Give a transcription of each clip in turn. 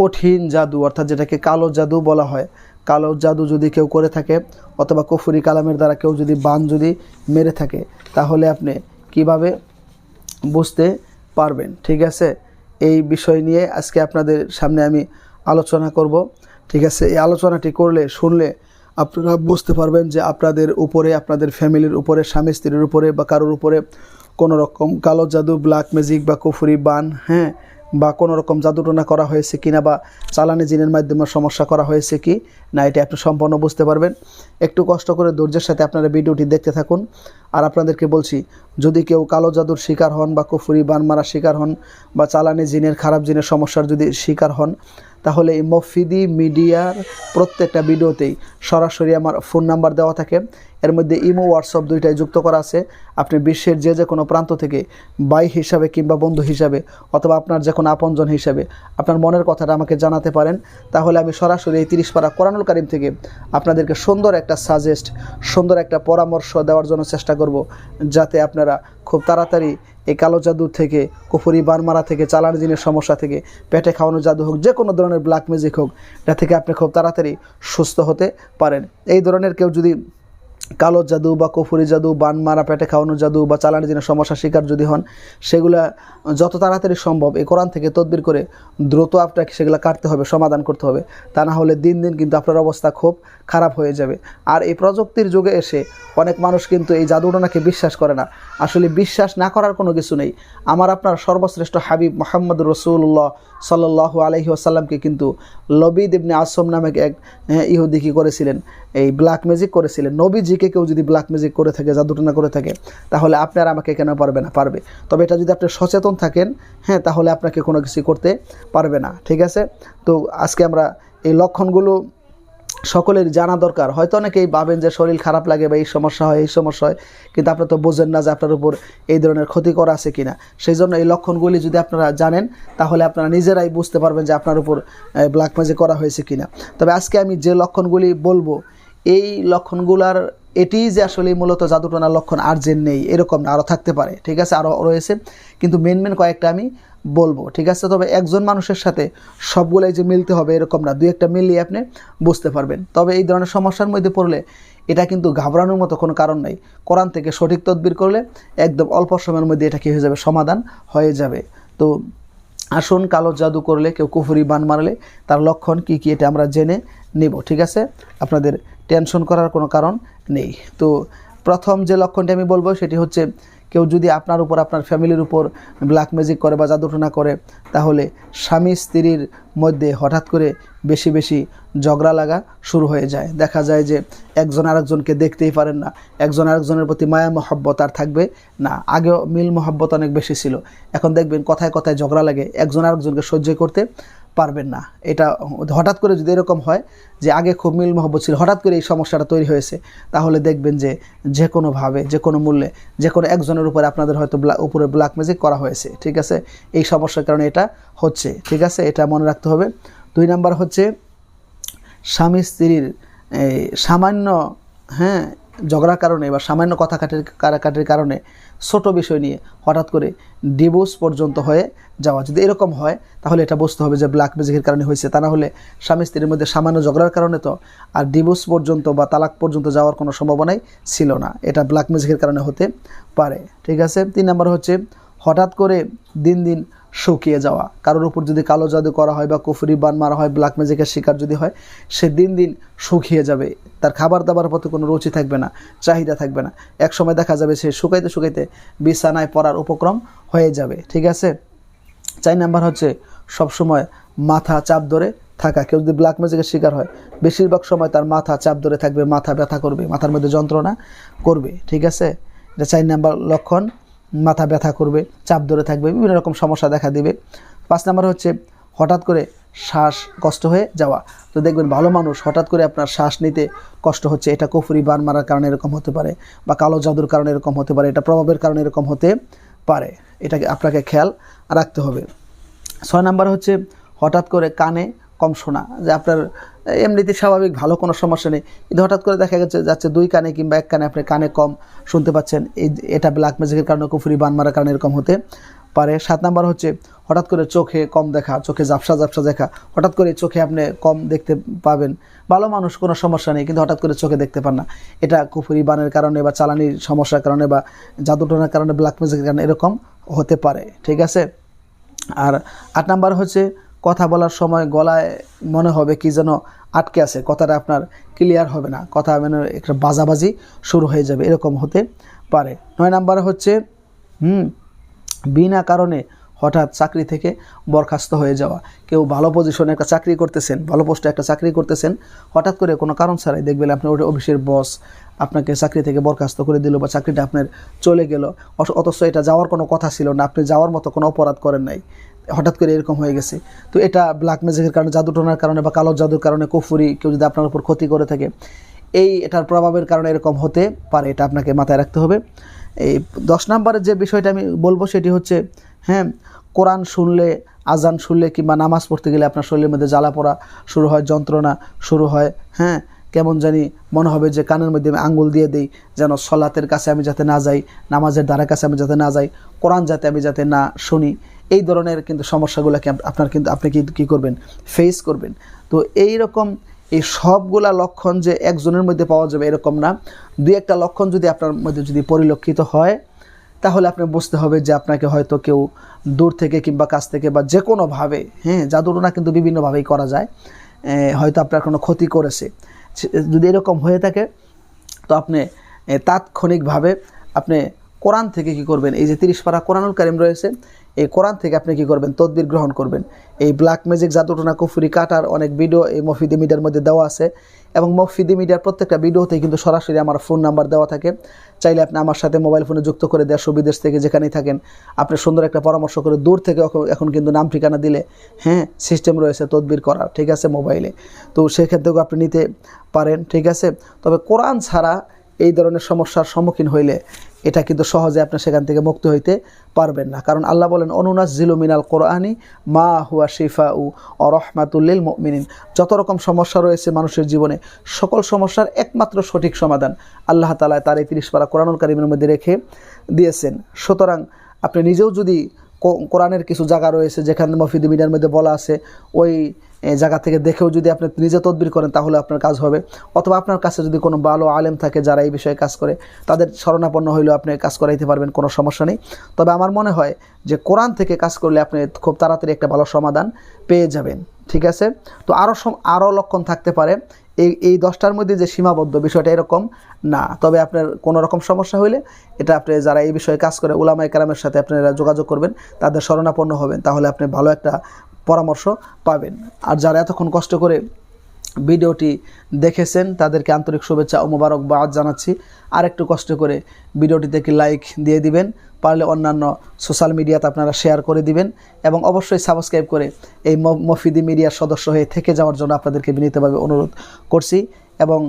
কঠিন জাদু, অর্থাৎ যেটাকে কালো জাদু বলা হয়। কালো জাদু যদি কেউ করে থাকে, অথবা কুফুরি কালামের দ্বারা কেউ যদি বান যদি মেরে থাকে, তাহলে আপনি কীভাবে বুঝতে পারবেন? ঠিক আছে? এই বিষয় নিয়ে আজকে আপনাদের সামনে আমি আলোচনা করব। ঠিক আছে? এই আলোচনাটি করলে, শুনলে আপনারা বুঝতে পারবেন যে আপনাদের উপরে, আপনাদের ফ্যামিলির উপরে, স্বামী স্ত্রীর উপরে বা কারোর উপরে কোনো রকম কালো জাদু, ব্ল্যাক ম্যাজিক বা কুফুরি, বান হ্যাঁ বা কোনো রকম জাদুটনা করা হয়েছে কি না বা চালানি জিনের মাধ্যমে সমস্যা করা হয়েছে কি না, এটা আপনি সম্পন্ন বুঝতে পারবেন। একটু কষ্ট করে ধৈর্যের সাথে আপনারা ভিডিওটি দেখতে থাকুন। আর আপনাদেরকে বলছি, যদি কেউ কালো জাদুর শিকার হন বা কুফুরি বান মারার শিকার হন বা চালানি জিনের, খারাপ জিনের সমস্যার যদি শিকার হন তাহলে এই মফিদি মিডিয়ার প্রত্যেকটা ভিডিওতেই সরাসরি আমার ফোন নাম্বার দেওয়া থাকে। এর মধ্যে ইমো, হোয়াটসঅ্যাপ দুইটাই যুক্ত করা আছে। আপনি বিশ্বের যে যে কোনো প্রান্ত থেকে বাই হিসাবে কিংবা বন্ধু হিসাবে অথবা আপনার যে কোনো আপনজন হিসাবে আপনার মনের কথাটা আমাকে জানাতে পারেন। তাহলে আমি সরাসরি এই তিরিশ পারা কোরআনুল কারিম থেকে আপনাদেরকে সুন্দর একটা সাজেস্ট সুন্দর একটা পরামর্শ দেওয়ার জন্য চেষ্টা করব, যাতে আপনারা খুব তাড়াতাড়ি এই কালো জাদু থেকে, কুফুরি বানমারা থেকে, চালান জিনের সমস্যা থেকে, পেটে খাওয়ানো জাদু হোক, যে কোনো ধরনের ব্ল্যাক ম্যাজিক হোক, এটা থেকে আপনি খুব তাড়াতাড়ি সুস্থ হতে পারেন। এই ধরনের কেউ যদি কালো জাদু বা কফুরি জাদু বান মারা পেটে খাওয়ানো জাদু বা চালানি জিনের সমস্যার শিকার যদি হন, সেগুলা যত তাড়াতাড়ি সম্ভব এই কোরআন থেকে তদবির করে দ্রুত আপনাকে সেগুলো কাটতে হবে, সমাধান করতে হবে। তা না হলে দিন দিন কিন্তু আপনার অবস্থা খুব খারাপ হয়ে যাবে। আর এই প্রযুক্তির যুগে এসে অনেক মানুষ কিন্তু এই জাদুটনাকে বিশ্বাস করে না। আসলে বিশ্বাস না করার কোনো কিছু নেই। আমার আপনার সর্বশ্রেষ্ঠ হাবিব মোহাম্মদ রসুল্লাহ সাল্লাহ আলহি আসাল্লামকে কিন্তু লবিদ ইবনে আসম নামে এক হ্যাঁ, ইহুদি কি করেছিলেন? এই ব্ল্যাক ম্যাজিক করেছিলেন। নবীজিকে কেউ যদি ব্ল্যাক ম্যাজিক করে থাকে জাদুটনা করে থাকে তাহলে আপনার আমাকে কেন পারবে না? পারবে। তবে এটা যদি আপনি সচেতন থাকেন হ্যাঁ তাহলে আপনাকে কোনো কিছু করতে পারবে না। ঠিক আছে? তো আজকে আমরা এই লক্ষণগুলো সকলের জানা দরকার। হয়তো অনেকেই ভাবেন যে শরীর খারাপ লাগে বা এই সমস্যা হয়, এই সমস্যা হয়, কিন্তু আপনারা তো বোঝেন না যে আপনার উপর এই ধরনের ক্ষতি করা আছে কিনা। সেই জন্য এই লক্ষণগুলি যদি আপনারা জানেন, তাহলে আপনারা নিজেরাই বুঝতে পারবেন যে আপনার উপর ব্ল্যাক ম্যাজিক করা হয়েছে কিনা। তবে আজকে আমি যে লক্ষণগুলি বলব, এই লক্ষণগুলার, এটিই যে আসলে মূলত জাদুটনার লক্ষণ আর যে নেই, এরকম না আরও থাকতে পারে, ঠিক আছে? আরও রয়েছে। কিন্তু মেন মেন কয়েকটা আমি বলব, ঠিক আছে? তবে একজন মানুষের সাথে সবগুলাই যে মিলতে হবে এরকম না। দুই একটা মিলিয়ে আপনি বুঝতে পারবেন। তবে এই ধরনের সমস্যার মধ্যে পড়লে এটা কিন্তু ঘাবড়ানোর মতো কোনো কারণ নাই। কোরআন থেকে সঠিক তদবির করলে একদম অল্প সময়ের মধ্যে এটা কী হয়ে যাবে? সমাধান হয়ে যাবে। তো আসুন, কালো জাদু করলে, কেউ কুফুরি বান মারলে তার লক্ষণ কি কি এটা আমরা জেনে নেব, ঠিক আছে? আপনাদের টেনশন করার কোনো কারণ নেই। তো প্রথম যে লক্ষণটি আমি বলব সেটি হচ্ছে কেউ যদি আপনার উপর, আপনার ফ্যামিলির উপর ব্ল্যাক ম্যাজিক করে বা জাদুটনা করে, তাহলে স্বামী স্ত্রীর মধ্যে হঠাৎ করে বেশি বেশি ঝগড়া লাগা শুরু হয়ে যায়। দেখা যায় যে একজন আরেকজনকে দেখতেই পারেন না, একজন আরেকজনের প্রতি মায়া, মহব্বত আর থাকবে না। আগেও মিল, মহব্বত অনেক বেশি ছিল। এখন দেখবেন কথায় কথায় ঝগড়া লাগে, একজন আরেকজনকে সহ্য করতে পারবেন না। এটা হঠাৎ করে যদি এরকম হয় যে আগে খুব মিল মহব্বত ছিল, হঠাৎ করে এই সমস্যাটা তৈরি হয়েছে, তাহলে দেখবেন যে যে কোনোভাবে যে কোনো মূল্যে, যে কোনো একজনের উপরে আপনাদের হয়তো উপরে ব্ল্যাক ম্যাজিক করা হয়েছে, ঠিক আছে? এই সমস্যার কারণে এটা হচ্ছে, ঠিক আছে? এটা মনে রাখতে হবে। দুই নাম্বার হচ্ছে, স্বামী স্ত্রীর সামান্য হ্যাঁ ঝগড়ার কারণে বা সামান্য কথা কাটির কাটাকাটির কারণে ছোট বিষয় নিয়ে হঠাৎ করে ডিভোর্স পর্যন্ত হয়ে যাওয়া। যদি এরকম হয়, তাহলে এটা বুঝতে হবে যে ব্ল্যাক ম্যাজিকের কারণে হয়েছে। তা না হলে স্বামী স্ত্রীর মধ্যে সামান্য ঝগড়ার কারণে তো আর ডিভোর্স পর্যন্ত বা তালাক পর্যন্ত যাওয়ার কোনো সম্ভাবনাই ছিল না। এটা ব্ল্যাক ম্যাজিকের কারণে হতে পারে। ঠিক আছে? তিন নম্বর হচ্ছে হঠাৎ করে দিন দিন শুকিয়ে যাওয়া। কারোর উপর যদি কালো জাদু করা হয় বা কুফরি বান মারা হয় ব্ল্যাক ম্যাজিকের শিকার যদি হয়, সে দিন দিন শুকিয়ে যাবে। তার খাবার দাবার প্রতি কোনো রুচি থাকবে না, চাহিদা থাকবে না। এক সময় দেখা যাবে সে শুকাইতে শুকাইতে বিছানায় পড়ার উপক্রম হয়ে যাবে, ঠিক আছে? চার নাম্বার হচ্ছে সবসময় মাথা চাপ ধরে থাকা। কেউ যদি ব্ল্যাক ম্যাজিকের শিকার হয়, বেশিরভাগ সময় তার মাথা চাপ ধরে থাকবে, মাথা ব্যথা করবে, মাথার মধ্যে যন্ত্রণা করবে, ঠিক আছে? এটা চার নাম্বার লক্ষণ। মাথা ব্যথা করবে, চাপ ধরে থাকবে, বিভিন্ন রকম সমস্যা দেখা দিবে। পাঁচ নাম্বার হচ্ছে হঠাৎ করে শ্বাস কষ্ট হয়ে যাওয়া। তো দেখবেন ভালো মানুষ হঠাৎ করে আপনার শ্বাস নিতে কষ্ট হচ্ছে, এটা কুফুরি, বান মারার কারণে এরকম হতে পারে বা কালো জাদুর কারণে এরকম হতে পারে, এটা প্রভাবের কারণে এরকম হতে পারে। এটাকে আপনাকে খেয়াল রাখতে হবে। ছয় নাম্বার হচ্ছে হঠাৎ করে কানে কম শোনা, যে আপনার এমনিতে স্বাভাবিক ভালো কোনো সমস্যা নেই। কিন্তু হঠাৎ করে দেখা গেছে, যাচ্ছে দুই কানে কিংবা এক কানে আপনি কানে কম শুনতে পাচ্ছেন। এই এটা ব্ল্যাক ম্যাজিকের কারণে কুফুরি, বান মারার কারণে এরকম হতে পারে। সাত নাম্বার হচ্ছে, হঠাৎ করে চোখে কম দেখা, চোখে ঝাপসা ঝাপসা দেখা। হঠাৎ করে চোখে আপনি কম দেখতে পাবেন। ভালো মানুষ কোনো সমস্যা নেই, কিন্তু হঠাৎ করে চোখে দেখতে পান না। এটা কুফুরি, বানের কারণে বা চালানির সমস্যার কারণে বা জাদুটনার কারণে ব্ল্যাক ম্যাজিকের কারণে এরকম হতে পারে। ঠিক আছে? আর আট নাম্বার হচ্ছে কথা বলার সময় গলায় মনে হবে কি যেন আটকে আছে, কথাটা আপনার ক্লিয়ার হবে না, কথা মানে একটা বাজাবাজি শুরু হয়ে যাবে, এরকম হতে পারে। নয় নাম্বার হচ্ছে, হুম, বিনা কারণে হঠাৎ চাকরি থেকে বরখাস্ত হয়ে যাওয়া। কেউ ভালো পজিশনে একটা চাকরি করতেছেন, ভালো পোস্টে একটা চাকরি করতেছেন, হঠাৎ করে কোনো কারণ ছাড়াই দেখবেন আপনার ওটা অফিসের বস আপনাকে চাকরি থেকে বরখাস্ত করে দিল বা চাকরিটা আপনার চলে গেল, অথচ এটা যাওয়ার কোনো কথা ছিল না, আপনি যাওয়ার মতো কোনো অপরাধ করেন নাই। হঠাৎ করে এরকম হয়ে গেছে। তো এটা ব্ল্যাক ম্যাজিকের কারণে জাদুটনার কারণে বা কালো জাদুর কারণে কুফুরি কেউ যদি আপনার উপর ক্ষতি করে থাকে, এই এটার প্রভাবের কারণে এরকম হতে পারে, এটা আপনাকে মাথায় রাখতে হবে। এই দশ নম্বরের যে বিষয়টা আমি বলব সেটি হচ্ছে হ্যাঁ কোরআন শুনলে, আজান শুনলে কিংবা নামাজ পড়তে গেলে আপনার শরীরের মধ্যে জ্বালা পড়া শুরু হয়, যন্ত্রণা শুরু হয় হ্যাঁ কেমন জানি মনে হবে যে কানের মধ্যে আমি আঙ্গুল দিয়ে দিই, যেন সলাতের কাছে আমি যাতে না যাই, নামাজের দ্বারা কাছে আমি যাতে না যাই, কোরআন যাতে আমি যাতে না শুনি। এই ধরনের কিন্তু সমস্যাগুলোকে আপনার কিন্তু, আপনি কি কী করবেন? ফেস করবেন। তো এই রকম এই সবগুলা লক্ষণ যে একজনের মধ্যে পাওয়া যাবে এরকম না। দুই একটা লক্ষণ যদি আপনার মধ্যে যদি পরিলক্ষিত হয়, তাহলে আপনি বুঝতে হবে যে আপনাকে হয়তো কেউ দূর থেকে কিংবা কাছ থেকে বা যে কোনোভাবে হ্যাঁ জাদুটনা কিন্তু বিভিন্নভাবেই করা যায় হয়তো আপনার কোনো ক্ষতি করেছে। যদি এরকম হয়ে থাকে, তো আপনি তাৎক্ষণিকভাবে আপনি কোরআন থেকে কি করবেন? এই যে তিরিশ পারা কোরআনুল কারিম রয়েছে, এই কোরআন থেকে আপনি কি করবেন? তদবির গ্রহণ করবেন। এই ব্ল্যাক ম্যাজিক জাদুটনা, কুফুরি, কাটার অনেক ভিডিও এই মফিদি মিডিয়ার মধ্যে দেওয়া আছে এবং মফিদি মিডিয়ার প্রত্যেকটা ভিডিওতে কিন্তু সরাসরি আমার ফোন নাম্বার দেওয়া থাকে। চাইলে আপনি আমার সাথে মোবাইল ফোনে যুক্ত করে দেশ ও বিদেশ থেকে যেখানেই থাকেন, আপনি সুন্দর একটা পরামর্শ করে দূর থেকে এখন- কিন্তু নাম ঠিকানা দিলে হ্যাঁ সিস্টেম রয়েছে তদবির করার, ঠিক আছে মোবাইলে তো সেক্ষেত্রেও আপনি নিতে পারেন, ঠিক আছে? তবে কোরআন ছাড়া এই ধরনের সমস্যার সম্মুখীন হইলে এটা কিন্তু সহজে আপনি সেখান থেকে মুক্ত হইতে পারবেন না। কারণ আল্লাহ বলেন অনুনাস জিলু মিনাল কোরআনি মা হুয়া শিফা উ অরহমাতুল্লিল মিনিন যত রকম সমস্যা রয়েছে মানুষের জীবনে, সকল সমস্যার একমাত্র সঠিক সমাধান আল্লাহ তালা তার এই তিরিশ পারা কোরআনুল কারিমের মধ্যে রেখে দিয়েছেন। সুতরাং আপনি নিজেও যদি কোরআনের কিছু জায়গা রয়েছে, যেখানে মফিদ মিডিয়ার মধ্যে বলা আছে, ওই জায়গা থেকে দেখেও যদি আপনি নিজে তদবির করেন, তাহলে আপনার কাজ হবে। অথবা আপনার কাছে যদি কোনো ভালো আলেম থাকে যারা এই বিষয়ে কাজ করে, তাদের শরণাপন্ন হইলেও আপনি কাজ করাইতে পারবেন, কোনো সমস্যা নেই। তবে আমার মনে হয় যে কোরআন থেকে কাজ করলে আপনি খুব তাড়াতাড়ি একটা ভালো সমাধান পেয়ে যাবেন। ঠিক আছে? তো আরও আরও লক্ষণ থাকতে পারে। এই এই দশটার মধ্যে যে সীমাবদ্ধ বিষয়টা এরকম না। তবে আপনার কোনো রকম সমস্যা হইলে এটা আপনি যারা এই বিষয়ে কাজ করে ওলামা একরামের সাথে আপনারা যোগাযোগ করবেন, তাদের শরণাপন্ন হবেন। তাহলে আপনি ভালো একটা পরামর্শ পাবেন। আর যারা এতক্ষণ কষ্ট করে ভিডিওটি দেখেছেন, তাদেরকে আন্তরিক শুভেচ্ছা ও মোবারকবাদ জানাচ্ছি। আর একটু কষ্ট করে ভিডিওটিতে একটি লাইক দিয়ে দিবেন, পারলে অন্যান্য সোশ্যাল মিডিয়াতে আপনারা শেয়ার করে দিবেন এবং অবশ্যই সাবস্ক্রাইব করে এই মফিদি মিডিয়ার সদস্য হয়ে থেকে যাওয়ার জন্য আপনাদেরকে বিনীতভাবে অনুরোধ করছি এবং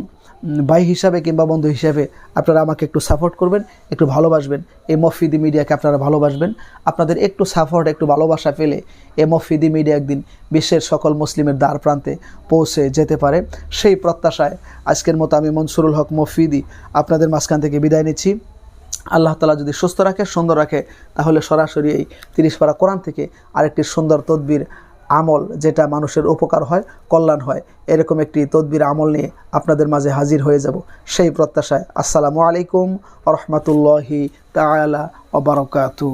ভাই হিসাবে কিংবা বন্ধু হিসাবে আপনারা আমাকে একটু সাপোর্ট করবেন, একটু ভালোবাসবেন। এই মফিদি মিডিয়াকে আপনারা ভালোবাসবেন। আপনাদের একটু সাপোর্ট একটু ভালোবাসা পেলে এই মফিদি মিডিয়া একদিন বিশ্বের সকল মুসলিমের দ্বার প্রান্তে পৌঁছে যেতে পারে। সেই প্রত্যাশায় আজকের মতো আমি মনসুরুল হক মফিদি আপনাদের মাঝখান থেকে বিদায় নিচ্ছি। আল্লাহ তালা যদি সুস্থ রাখে, সুন্দর রাখে, তাহলে সরাসরি এই তিরিশ পারা কোরআন থেকে আরেকটি সুন্দর তদবির আমল যেটা মানুষের উপকার হয়, কল্যাণ হয়, এরকম একটি তদবির আমল নিয়ে আপনাদের মাঝে হাজির হয়ে যাব। সেই প্রত্যাশায় আসসালামু আলাইকুম আ রহমতুল্লাহি তালা ওবরকাতু